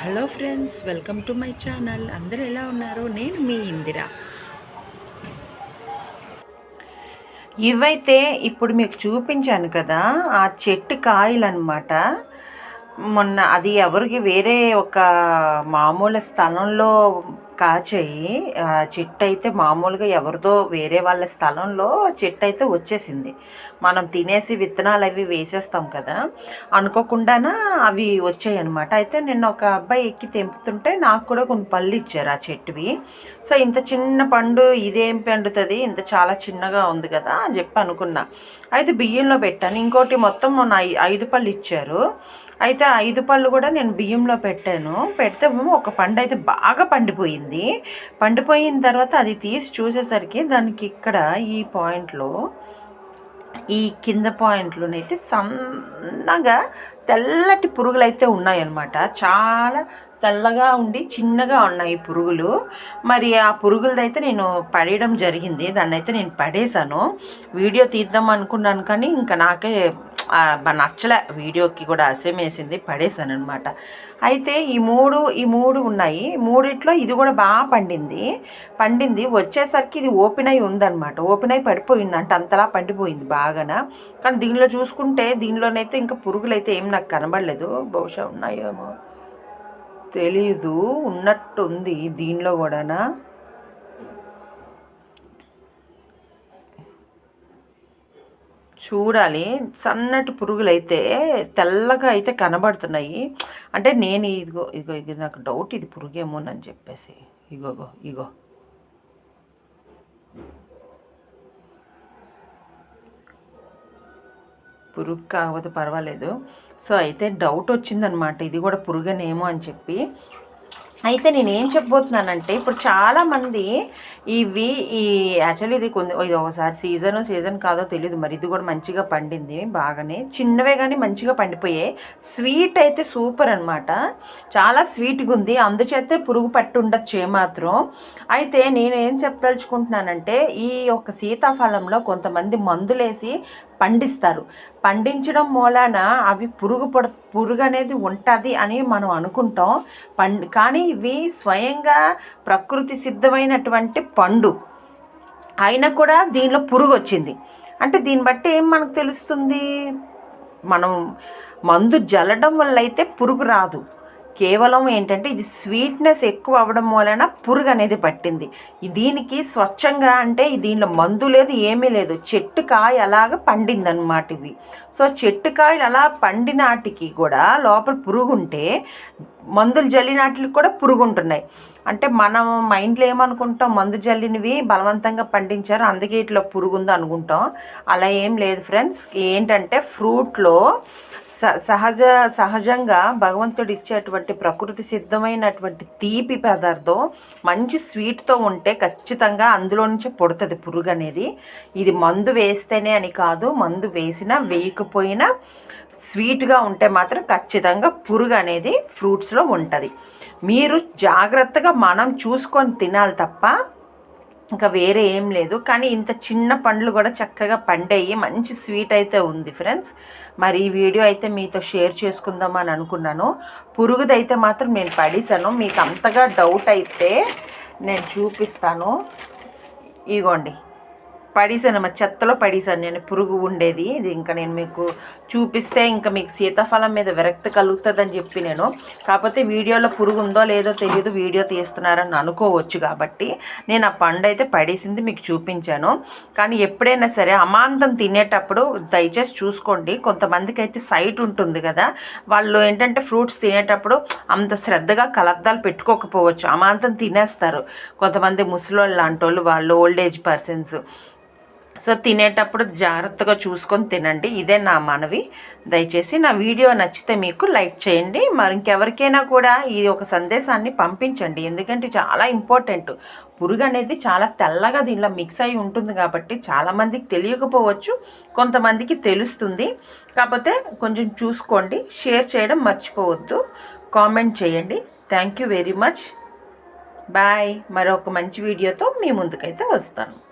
Hello friends welcome to my channel. అందరూ ఎలా ఉన్నారు? నేను మీ ఇందిర. ఇవైతే ఇప్పుడు మీకు చూపించాను కదా ఆ చెట్టు కాయలు అనమాట మొన్న అది ఎవరికి వేరే ఒక మామూలు స్థలంలో కాచేయి చెట్టు అయితే మామూలుగా ఎవరిదో వేరే వాళ్ళ స్థలంలో చెట్టు అయితే వచ్చేసింది. మనం తినేసి విత్తనాలు అవి వేసేస్తాం కదా అనుకోకుండానా అవి వచ్చాయి అనమాట అయితే నిన్న ఒక అబ్బాయి ఎక్కి తెంపుతుంటే నాకు కూడా కొన్ని పళ్ళు ఇచ్చారు ఆ చెట్టువి. సో ఇంత చిన్న పండు ఇదేం పండుతుంది? ఇంత చాలా చిన్నగా ఉంది కదా అని చెప్పి అనుకున్నా. అయితే బియ్యంలో పెట్టాను. ఇంకోటి మొత్తం మొన్న ఐదు పళ్ళు ఇచ్చారు. అయితే ఐదు పళ్ళు కూడా నేను బియ్యంలో పెట్టాను. పెడితే ఒక పండు అయితే బాగా పండిపోయింది. పండిపోయిన తర్వాత అది తీసి చూసేసరికి దానికి ఇక్కడ ఈ పాయింట్లో ఈ కింద పాయింట్లోనైతే సన్నగా తెల్లటి పురుగులు అయితే ఉన్నాయన్నమాట. చాలా తెల్లగా ఉండి చిన్నగా ఉన్నాయి పురుగులు. మరి ఆ పురుగులదైతే నేను పడేయడం జరిగింది. దాన్ని అయితే నేను పడేశాను. వీడియో తీద్దాం అనుకున్నాను కానీ ఇంకా నాకే నచ్చలే వీడియోకి కూడా అసహ్యం వేసింది పడేశాను అనమాట అయితే ఈ మూడు ఈ మూడు ఉన్నాయి. మూడిట్లో ఇది కూడా బాగా పండింది. పండింది. వచ్చేసరికి ఇది ఓపెన్ అయి ఉందన్నమాట. ఓపెన్ అయి పడిపోయింది. అంటే అంతలా పండిపోయింది బాగాన. కానీ దీనిలో చూసుకుంటే దీనిలోనైతే ఇంకా పురుగులైతే ఏం నాకు కనబడలేదు. బహుశా ఉన్నాయేమో తెలీదు. ఉన్నట్టుంది దీనిలో కూడానా. చూడాలి. సన్నటి పురుగులు అయితే తెల్లగా అయితే కనబడుతున్నాయి. అంటే నేను ఇదిగో ఇగో ఇది నాకు డౌట్ ఇది పురుగేమోనని చెప్పేసి. ఇగోగో ఇగో పురుగు కాకపోతే పర్వాలేదు. సో అయితే డౌట్ వచ్చిందనమాట. ఇది కూడా పురుగనేమో అని చెప్పి. అయితే నేను ఏం చెప్పబోతున్నానంటే ఇప్పుడు చాలామంది ఇవి ఈ యాక్చువల్లీ ఇది కొన్ని ఇది ఒకసారి సీజన్ సీజన్ కాదో తెలియదు మరి ఇది కూడా మంచిగా పండింది బాగానే. చిన్నవే కానీ మంచిగా పండిపోయాయి స్వీట్ అయితే సూపర్ అనమాట చాలా స్వీట్గా ఉంది. అందుచేతే పురుగు పట్టు ఉండొచ్చు ఏమాత్రం. అయితే నేను ఏం చెప్పదలుచుకుంటున్నానంటే ఈ యొక్క సీతాఫలంలో కొంతమంది మందులేసి పండిస్తారు. పండించడం మూలాన అవి పురుగు పడ పురుగు అనేది ఉంటుంది అని మనం అనుకుంటాం. పం కానీ ఇవి స్వయంగా ప్రకృతి సిద్ధమైనటువంటి పండు. అయినా కూడా దీనిలో పురుగు వచ్చింది అంటే దీన్ని బట్టి ఏం మనకు తెలుస్తుంది? మనం మందు జల్లడం వల్ల అయితే పురుగు రాదు. కేవలం ఏంటంటే ఇది స్వీట్నెస్ ఎక్కువ అవ్వడం వలన పురుగు అనేది పట్టింది. దీనికి స్వచ్ఛంగా అంటే దీనిలో మందు లేదు ఏమీ లేదు. చెట్టు కాయ అలాగ పండిందన్నమాట ఇవి. సో చెట్టు కాయలు అలా పండినాటికి కూడా లోపల పురుగు ఉంటే మందులు జల్లినాటికి కూడా పురుగు ఉంటున్నాయి అంటే మనం మైండ్లో ఏమనుకుంటాం మందు జల్లినవి బలవంతంగా పండించారు అందుకే ఇట్లా పురుగు ఉందో అనుకుంటాం. అలా ఏం లేదు ఫ్రెండ్స్. ఏంటంటే ఫ్రూట్లో సహజ సహజంగా భగవంతుడు ఇచ్చేటువంటి ప్రకృతి సిద్ధమైనటువంటి తీపి పదార్థం మంచి స్వీట్తో ఉంటే ఖచ్చితంగా అందులో నుంచి పుడుతుంది పురుగు అనేది. ఇది మందు వేస్తేనే అని కాదు మందు వేసినా వేయకపోయినా స్వీట్గా ఉంటే మాత్రం ఖచ్చితంగా పురుగు అనేది ఫ్రూట్స్లో ఉంటుంది. మీరు జాగ్రత్తగా మనం చూసుకొని తినాలి తప్ప ఇంకా వేరే ఏం లేదు. కానీ ఇంత చిన్న పండ్లు కూడా చక్కగా పండేయి. మంచి స్వీట్ అయితే ఉంది ఫ్రెండ్స్. మరి ఈ వీడియో అయితే మీతో షేర్ చేసుకుందామని అనుకున్నాను. పురుగుదైతే మాత్రం నేను పడేసాను మీకు అంతగా డౌట్ అయితే నేను చూపిస్తాను. ఇగోండి. పడేసాను మా చెత్తలో పడేసాను నేను పురుగు ఉండేది. ఇది ఇంకా నేను మీకు చూపిస్తే ఇంకా మీకు సీతాఫలం మీద విరక్తి కలుగుతుందని చెప్పి నేను. కాకపోతే వీడియోలో పురుగు ఉందో లేదో తెలియదు వీడియో తీస్తున్నారని అనుకోవచ్చు కాబట్టి నేను ఆ పండు అయితే పడేసింది మీకు చూపించాను. కానీ ఎప్పుడైనా సరే అమాంతం తినేటప్పుడు దయచేసి చూసుకోండి. కొంతమందికి అయితే సైట్ ఉంటుంది కదా వాళ్ళు ఏంటంటే ఫ్రూట్స్ తినేటప్పుడు అంత శ్రద్ధగా కలద్దాలు పెట్టుకోకపోవచ్చు. అమాంతం తినేస్తారు. కొంతమంది ముసలోళ్ళు లాంటి వాళ్ళు ఓల్డ్ ఏజ్ పర్సన్స్ సో తినేటప్పుడు జాగ్రత్తగా చూసుకొని తినండి. ఇదే నా మనవి. దయచేసి నా వీడియో నచ్చితే మీకు లైక్ చేయండి. మరి ఇంకెవరికైనా కూడా ఈ ఒక సందేశాన్ని పంపించండి. ఎందుకంటే చాలా ఇంపార్టెంట్. పురుగు అనేది చాలా తెల్లగా దీనిలో మిక్స్ అయి ఉంటుంది కాబట్టి చాలామందికి తెలియకపోవచ్చు. కొంతమందికి తెలుస్తుంది. కాకపోతే కొంచెం చూసుకోండి. షేర్ చేయడం మర్చిపోవద్దు. కామెంట్ చేయండి. Thank you very much. Bye. మరొక మంచి వీడియోతో మీ ముందుకైతే వస్తాను.